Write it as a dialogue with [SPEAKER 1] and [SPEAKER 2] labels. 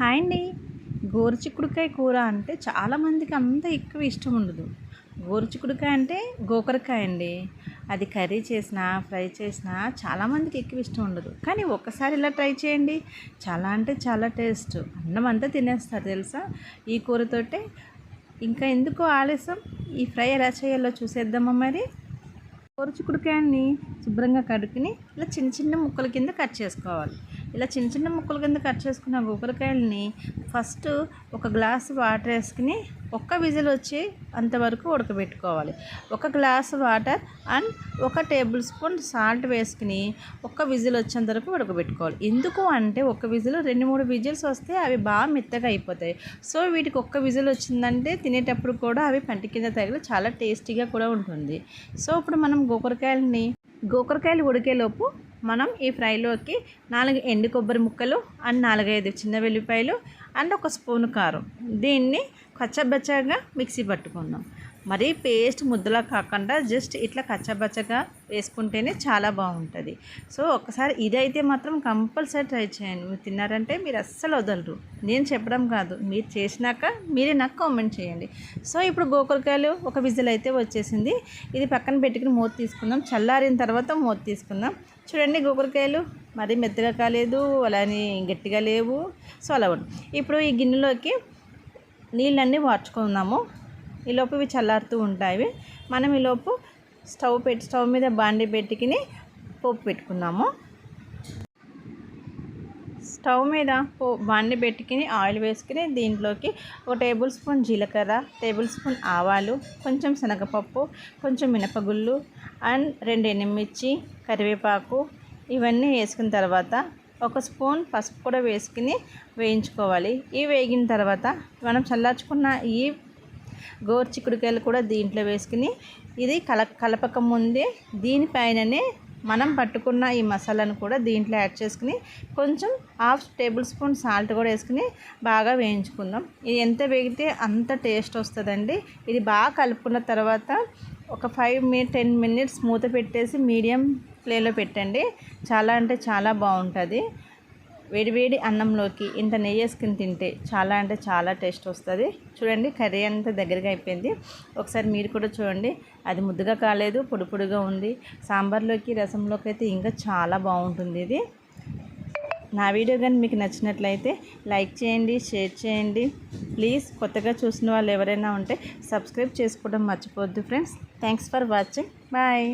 [SPEAKER 1] Hi అండి. గోరుచిక్కుడుకాయ కూర అంటే చాలామందికి అంత ఎక్కువ ఇష్టం ఉండదు. గోరుచిక్కుడుకాయ అంటే గోకరకాయ అండి. అది కర్రీ చేసినా ఫ్రై చేసినా చాలామందికి ఎక్కువ ఇష్టం ఉండదు. కానీ ఒక్కసారి ఇలా ట్రై చేయండి. చాలా అంటే చాలా టేస్ట్. అన్నం అంతా తినేస్తారు తెలుసా? ఈ కూరతోటే. ఇంకా ఎందుకు ఆలస్యం? ఈ ఫ్రై ఎలా చేయాలో చూసేద్దామా మరి? గోరుచిక్కుడుకాయని శుభ్రంగా కడుక్కుని ఇలా చిన్న చిన్న ముక్కల కింద కట్ చేసుకోవాలి. ఇలా చిన్న చిన్న ముక్కల కింద కట్ చేసుకున్న గోకరకాయలని ఫస్ట్ ఒక గ్లాస్ వాటర్ వేసుకుని ఒక్క విజిల్ వచ్చి అంతవరకు ఉడకబెట్టుకోవాలి. ఒక గ్లాస్ వాటర్ అండ్ ఒక టేబుల్ స్పూన్ సాల్ట్ వేసుకుని ఒక్క విజిల్ వచ్చేంత వరకు ఉడకబెట్టుకోవాలి. ఎందుకు అంటే ఒక విజిల్ రెండు మూడు విజిల్స్ వస్తే అవి బాగా మెత్తగా అయిపోతాయి. సో వీటికి ఒక్క విజిల్ వచ్చిందంటే తినేటప్పుడు కూడా అవి పంటి కింద తగిలి చాలా టేస్టీగా కూడా ఉంటుంది. సో ఇప్పుడు మనం గోకరకాయలని గోకరకాయలు ఉడికేలోపు మనం ఈ ఫ్రైలోకి నాలుగు ఎండు కొబ్బరి ముక్కలు అండ్ నాలుగైదు చిన్న వెల్లిపాయలు అండ్ ఒక స్పూన్ కారం. దీన్ని కచ్చబచ్చగా మిక్సీ పట్టుకుందాం. మరీ పేస్ట్ ముద్దలా కాకుండా జస్ట్ ఇట్లా కచ్చబచ్చగా వేసుకుంటేనే చాలా బాగుంటుంది. సో ఒకసారి ఇదైతే మాత్రం కంపల్సరీ ట్రై చేయండి. మీరు తిన్నారంటే మీరు అస్సలు వదలరు. నేను చెప్పడం కాదు. మీరు చేసినాక మీరే నాకు కామెంట్ చేయండి. సో ఇప్పుడు గోకరకాయలు ఒక విజిల్ అయితే వచ్చేసింది. ఇది పక్కన పెట్టుకుని మూత తీసుకుందాం. చల్లారిన తర్వాత మూత తీసుకుందాం. చూడండి గోకరకాయలు మరీ మెత్తగా కాలేదు అలానే గట్టిగా లేవు. సో అలా ఇప్పుడు ఈ గిన్నెలోకి నీళ్ళన్నీ వార్చుకుందాము. ఈలోపు ఇవి చల్లారుతూ ఉంటాయి. మనం ఈలోపు స్టవ్ పెట్టి స్టవ్ మీద బాండి పెట్టుకుని పోపు పెట్టుకుందాము. స్టవ్ మీద పో బాండి పెట్టుకుని ఆయిల్ వేసుకుని దీంట్లోకి ఒక టేబుల్ స్పూన్ జీలకర్ర టేబుల్ స్పూన్ ఆవాలు కొంచెం శనగపప్పు కొంచెం మినపగుళ్ళు అండ్ రెండు ఎనిమిర్చి కరివేపాకు ఇవన్నీ వేసుకున్న తర్వాత ఒక స్పూన్ పసుపు కూడా వేసుకుని వేయించుకోవాలి. ఇవి వేగిన తర్వాత మనం చల్లార్చుకున్న ఈ గోరుచిక్కుడుకాయలు కూడా దీంట్లో వేసుకుని ఇది కల కలపక ముందే దీనిపైననే మనం పట్టుకున్న ఈ మసాలాను కూడా దీంట్లో యాడ్ చేసుకుని కొంచెం హాఫ్ టేబుల్ స్పూన్ సాల్ట్ కూడా వేసుకుని బాగా వేయించుకుందాం. ఇది ఎంత వేగితే అంత టేస్ట్ వస్తుందండి. ఇది బాగా కలుపుకున్న తర్వాత ఒక ఫైవ్ మినిట్ టెన్ మినిట్స్ మూత పెట్టేసి మీడియం ఫ్లేలో పెట్టండి. చాలా అంటే చాలా బాగుంటుంది. వేడివేడి అన్నంలోకి ఇంత నెయ్యి వేసుకుని తింటే చాలా అంటే చాలా టేస్ట్ వస్తుంది. చూడండి కర్రీ అంతా దగ్గరగా అయిపోయింది. ఒకసారి మీరు కూడా చూడండి. అది ముద్దుగా కాలేదు పొడి పొడిగా ఉంది. సాంబార్లోకి రసంలోకి అయితే ఇంకా చాలా బాగుంటుంది ఇది. నా వీడియో కానీ మీకు నచ్చినట్లయితే లైక్ చేయండి షేర్ చేయండి. ప్లీజ్ కొత్తగా చూసిన వాళ్ళు ఎవరైనా ఉంటే సబ్స్క్రైబ్ చేసుకోవడం మర్చిపోవద్దు friends. Thanks for watching. Bye.